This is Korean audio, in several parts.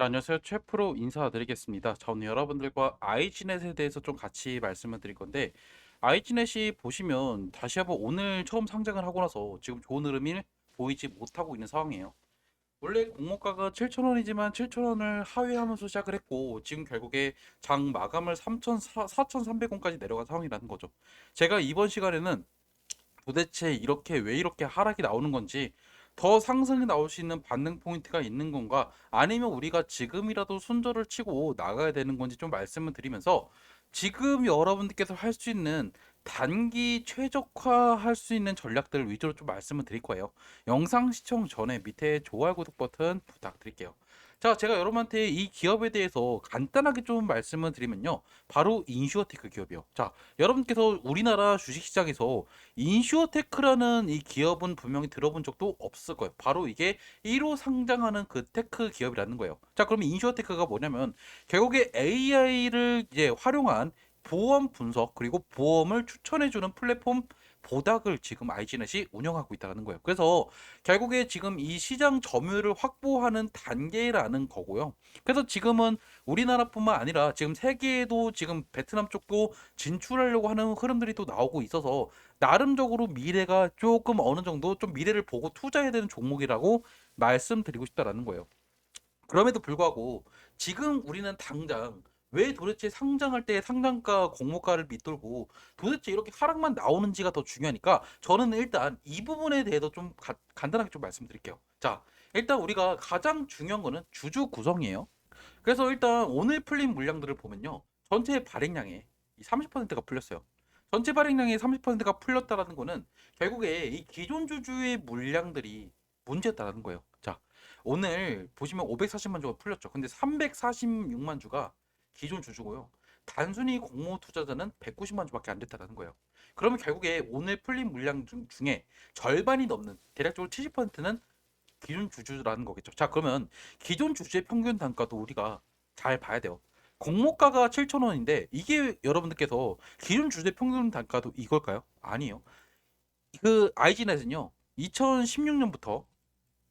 네, 안녕하세요. 최프로 인사드리겠습니다. 자, 오늘 여러분들과 아이지넷에 대해서 좀 같이 말씀을 드릴 건데, 아이지넷이 보시면 다시 한번 오늘 처음 상장을 하고 나서 지금 좋은 흐름이 보이지 못하고 있는 상황이에요. 원래 공모가가 7,000원이지만 7,000원을 하회하면서 시작을 했고, 지금 결국에 장 마감을 3,400, 4,300원까지 내려간 상황이라는 거죠. 제가 이번 시간에는 도대체 이렇게 왜 이렇게 하락이 나오는 건지, 더 상승이 나올 수 있는 반등 포인트가 있는 건가? 아니면 우리가 지금이라도 손절을 치고 나가야 되는 건지 좀 말씀을 드리면서 지금 여러분들께서 할 수 있는 단기 최적화할 수 있는 전략들을 위주로 좀 말씀을 드릴 거예요. 영상 시청 전에 밑에 좋아요, 구독 버튼 부탁드릴게요. 자, 제가 여러분한테 이 기업에 대해서 간단하게 좀 말씀을 드리면요. 바로 인슈어테크 기업이요. 자, 여러분께서 우리나라 주식시장에서 인슈어테크라는 이 기업은 분명히 들어본 적도 없을 거예요. 바로 이게 1호 상장하는 그 테크 기업이라는 거예요. 자, 그러면 인슈어테크가 뭐냐면 결국에 AI를 이제 활용한 보험 분석 그리고 보험을 추천해주는 플랫폼 보닥을 지금 아이지넷이 운영하고 있다는 거예요. 그래서 결국에 지금 이 시장 점유율을 확보하는 단계라는 거고요. 그래서 지금은 우리나라뿐만 아니라 지금 세계에도 지금 베트남 쪽도 진출하려고 하는 흐름들이 또 나오고 있어서 나름적으로 미래가 조금 어느 정도 좀 미래를 보고 투자해야 되는 종목이라고 말씀드리고 싶다라는 거예요. 그럼에도 불구하고 지금 우리는 당장 왜 도대체 상장할 때 상장가 공모가를 밑돌고 도대체 이렇게 하락만 나오는지가 더 중요하니까 저는 일단 이 부분에 대해서 좀 가- 간단하게 좀 말씀드릴게요. 자, 일단 우리가 가장 중요한 거는 주주 구성이에요. 그래서 일단 오늘 풀린 물량들을 보면요. 전체 발행량의 30%가 풀렸어요. 전체 발행량의 30%가 풀렸다라는 거는 결국에 이 기존 주주의 물량들이 문제였다라는 거예요. 자, 오늘 보시면 540만 주가 풀렸죠. 근데 346만 주가 기존 주주고요. 단순히 공모 투자자는 190만 주밖에 안 됐다는 거예요. 그러면 결국에 오늘 풀린 물량 중- 중에 절반이 넘는 대략적으로 70%는 기존 주주라는 거겠죠. 자, 그러면 기존 주주의 평균 단가도 우리가 잘 봐야 돼요. 공모가가 7,000원인데 이게 여러분들께서 기존 주주의 평균 단가도 이걸까요? 아니에요. 그 아이지넷은요. 2016년부터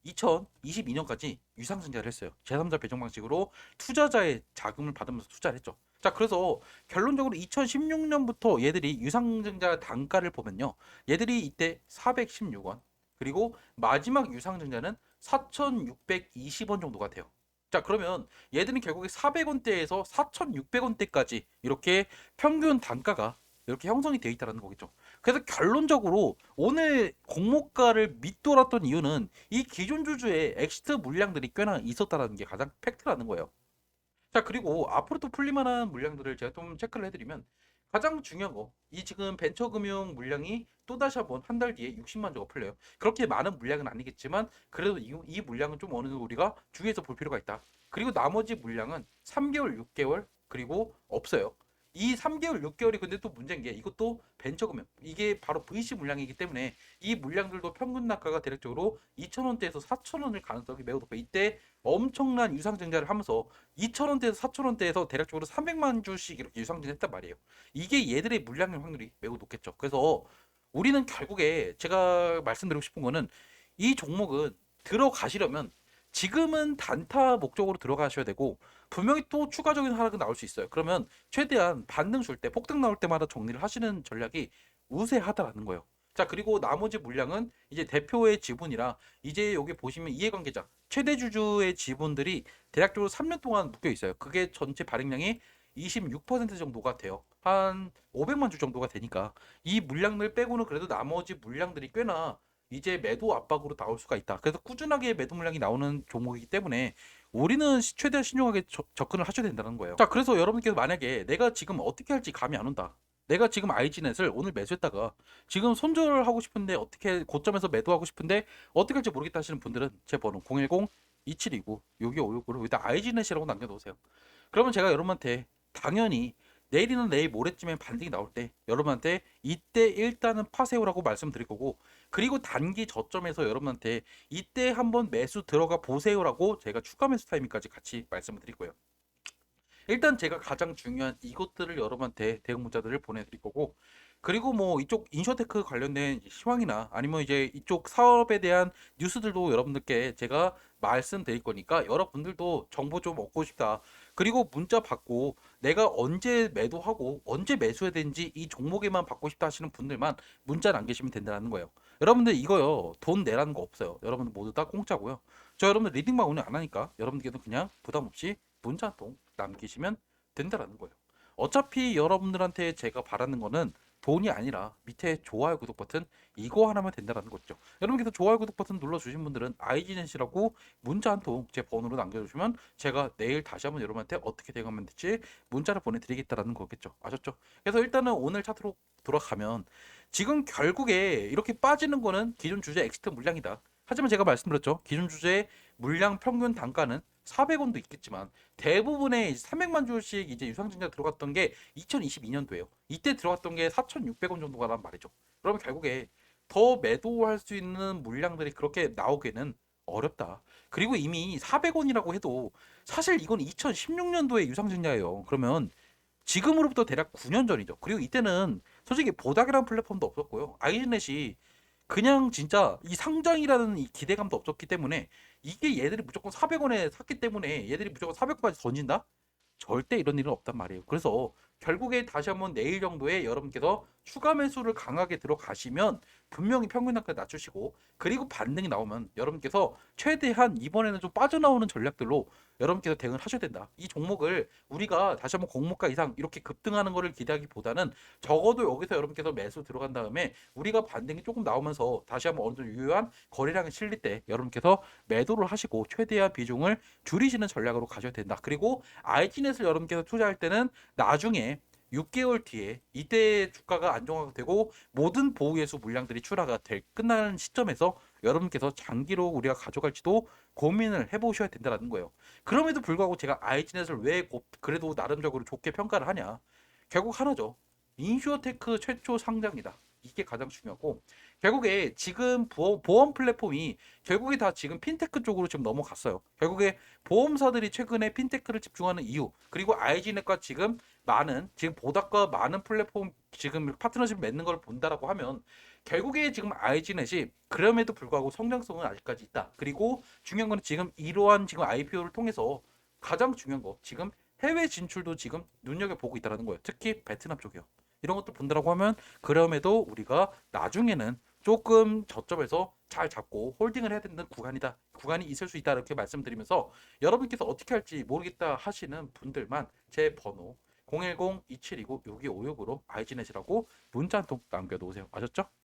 2022년까지 유상증자를 했어요. 제3자 배정 방식으로 투자자의 자금을 받으면서 투자를 했죠. 자, 그래서 결론적으로 2016년부터 얘들이 유상증자 단가를 보면요. 얘들이 이때 416원, 그리고 마지막 유상증자는 4,620원 정도가 돼요. 자, 그러면 얘들은 결국에 400원대에서 4,600원대까지 이렇게 평균 단가가 이렇게 형성이 되어 있다는 거겠죠. 그래서 결론적으로 오늘 공모가를 밑돌았던 이유는 이 기존 주주의 엑시트 물량들이 꽤나 있었다는 게 가장 팩트라는 거예요. 자, 그리고 앞으로 또 풀릴만한 물량들을 제가 좀 체크를 해드리면 가장 중요한 거, 이 지금 벤처금융 물량이 또 다시 한번 한 달 뒤에 60만 주가 풀려요. 그렇게 많은 물량은 아니겠지만 그래도 이, 이 물량은 좀 어느 정도 우리가 주의해서 볼 필요가 있다. 그리고 나머지 물량은 3개월, 6개월 그리고 없어요. 이 3개월, 6개월이 근데 또 문제인 게 이것도 벤처금융 이게 바로 VC 물량이기 때문에 이 물량들도 평균 단가가 대략적으로 2,000원대에서 4,000원일 가능성이 매우 높아요. 이때 엄청난 유상 증자를 하면서 2,000원대에서 4,000원대에서 대략적으로 300만 주씩 이렇게 유상증자했단 말이에요. 이게 얘들의 물량의 확률이 매우 높겠죠. 그래서 우리는 결국에 제가 말씀드리고 싶은 거는 이 종목은 들어가시려면 지금은 단타 목적으로 들어가셔야 되고 분명히 또 추가적인 하락은 나올 수 있어요. 그러면 최대한 반등 줄 때, 폭등 나올 때마다 정리를 하시는 전략이 우세하다라는 거예요. 자, 그리고 나머지 물량은 이제 대표의 지분이라 이제 여기 보시면 이해관계자, 최대 주주의 지분들이 대략적으로 3년 동안 묶여 있어요. 그게 전체 발행량이 26% 정도가 돼요. 한 500만 주 정도가 되니까 이 물량들 빼고는 그래도 나머지 물량들이 꽤나 이제 매도 압박으로 나올 수가 있다. 그래서 꾸준하게 매도 물량이 나오는 종목이기 때문에 우리는 시- 최대한 신중하게 저- 접근을 하셔야 된다는 거예요. 자, 그래서 여러분께서 만약에 내가 지금 어떻게 할지 감이 안 온다. 내가 지금 아이지넷을 오늘 매수했다가 지금 손절을 하고 싶은데 어떻게 고점에서 매도하고 싶은데 어떻게 할지 모르겠다 하시는 분들은 제 번호 010-2729 6256으로 일단 아이지넷이라고 남겨놓으세요. 그러면 제가 여러분한테 당연히 내일이나 내일 모레쯤에 반등이 나올 때 여러분한테 이때 일단은 파세요라고 말씀드릴 거고 그리고 단기 저점에서 여러분한테 이때 한번 매수 들어가 보세요라고 제가 추가 매수 타이밍까지 같이 말씀을 드릴 거예요. 일단 제가 가장 중요한 이것들을 여러분한테 대응 문자들을 보내드릴 거고 그리고 뭐 이쪽 인셔테크 관련된 시황이나 아니면 이제 이쪽 사업에 대한 뉴스들도 여러분들께 제가 말씀드릴 거니까 여러분들도 정보 좀 얻고 싶다. 그리고 문자 받고 내가 언제 매도하고 언제 매수해야 되는지 이 종목에만 받고 싶다 하시는 분들만 문자 남기시면 된다는 거예요. 여러분들 이거요. 돈 내라는 거 없어요. 여러분들 모두 다 공짜고요. 저 여러분들 리딩만 오늘 안 하니까 여러분들께도 그냥 부담 없이 문자 한 통 남기시면 된다라는 거예요. 어차피 여러분들한테 제가 바라는 거는 돈이 아니라 밑에 좋아요 구독 버튼 이거 하나면 된다라는 거죠. 여러분께서 좋아요 구독 버튼 눌러주신 분들은 아이지넷이라고 문자 한 통 제 번호로 남겨주시면 제가 내일 다시 한번 여러분한테 어떻게 대응하면 될지 문자를 보내드리겠다라는 거겠죠. 아셨죠? 그래서 일단은 오늘 차트로 돌아가면 지금 결국에 이렇게 빠지는 거는 기존 주제 엑시트 물량이다. 하지만 제가 말씀드렸죠. 기존 주제의 물량 평균 단가는 400원도 있겠지만 대부분의 300만 주씩 이제 유상증자 들어갔던 게 2022년도예요. 이때 들어갔던 게 4,600원 정도가 란 말이죠. 그러면 결국에 더 매도할 수 있는 물량들이 그렇게 나오기는 어렵다. 그리고 이미 400원이라고 해도 사실 이건 2016년도에 유상증자예요. 그러면 지금으로부터 대략 9년 전이죠. 그리고 이때는 솔직히 보닥이라는 플랫폼도 없었고요. 아이즈넷이 그냥 진짜 이 상장이라는 이 기대감도 없었기 때문에 이게 얘들이 무조건 400원에 샀기 때문에 얘들이 무조건 400원까지 던진다? 절대 이런 일은 없단 말이에요. 그래서 결국에 다시 한번 내일 정도에 여러분께서 추가 매수를 강하게 들어가시면 분명히 평균 단가 낮추시고 그리고 반등이 나오면 여러분께서 최대한 이번에는 좀 빠져나오는 전략들로 여러분께서 대응을 하셔야 된다. 이 종목을 우리가 다시 한번 공모가 이상 이렇게 급등하는 거를 기대하기보다는 적어도 여기서 여러분께서 매수 들어간 다음에 우리가 반등이 조금 나오면서 다시 한번 어느 정도 유효한 거래량이 실릴 때 여러분께서 매도를 하시고 최대한 비중을 줄이시는 전략으로 가셔야 된다. 그리고 IT넷을 여러분께서 투자할 때는 나중에 6개월 뒤에 이때 주가가 안정화가 되고 모든 보호예수 물량들이 출하가 될 끝나는 시점에서 여러분께서 장기로 우리가 가져갈지도 고민을 해보셔야 된다는 거예요. 그럼에도 불구하고 제가 IG넷을 왜 고- 그래도 나름적으로 좋게 평가를 하냐? 결국 하나죠. 인슈어테크 최초 상장이다. 이게 가장 중요하고 결국에 지금 보험, 보험 플랫폼이 결국에 다 지금 핀테크 쪽으로 지금 넘어갔어요. 결국에 보험사들이 최근에 핀테크를 집중하는 이유 그리고 IG넷과 지금 많은 지금 보닥과 많은 플랫폼 지금 파트너십 맺는 걸 본다라고 하면 결국에 지금 IG넷이 그럼에도 불구하고 성장성은 아직까지 있다. 그리고 중요한 거는 지금 이러한 지금 IPO를 통해서 가장 중요한 거 지금 해외 진출도 지금 눈여겨 보고 있다라는 거예요. 특히 베트남 쪽이요. 이런 것들 본다라고 하면 그럼에도 우리가 나중에는 조금 저점에서 잘 잡고 홀딩을 해야 되는 구간이다. 구간이 있을 수 있다. 이렇게 말씀드리면서 여러분께서 어떻게 할지 모르겠다 하시는 분들만 제 번호 010-2729-6256으로 아이지넷이라고 문자 한 통 남겨놓으세요. 아셨죠?